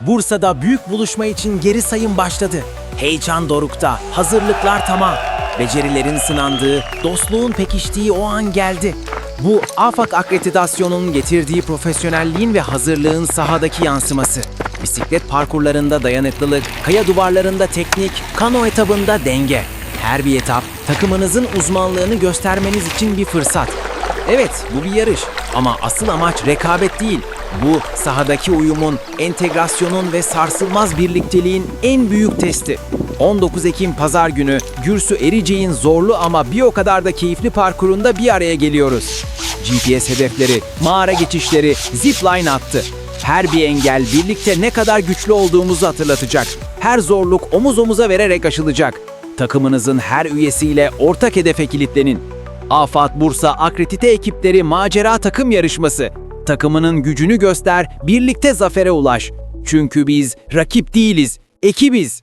Bursa'da büyük buluşma için geri sayım başladı. Heyecan dorukta, hazırlıklar tamam. Becerilerin sınandığı, dostluğun pekiştiği o an geldi. Bu AFAK akreditasyonun getirdiği profesyonelliğin ve hazırlığın sahadaki yansıması. Bisiklet parkurlarında dayanıklılık, kaya duvarlarında teknik, kano etabında denge. Her bir etap takımınızın uzmanlığını göstermeniz için bir fırsat. Evet, bu bir yarış ama asıl amaç rekabet değil. Bu sahadaki uyumun, entegrasyonun ve sarsılmaz birlikteliğin en büyük testi. 19 Ekim pazar günü Gürsü Ericek'in zorlu ama bir o kadar da keyifli parkurunda bir araya geliyoruz. GPS hedefleri, mağara geçişleri, zipline attı. Her bir engel birlikte ne kadar güçlü olduğumuzu hatırlatacak. Her zorluk omuz omuza vererek aşılacak. Takımınızın her üyesiyle ortak hedefe kilitlenin. Afat Bursa Akredite ekipleri macera takım yarışması. Takımının gücünü göster, birlikte zafere ulaş. Çünkü biz rakip değiliz, ekibiz.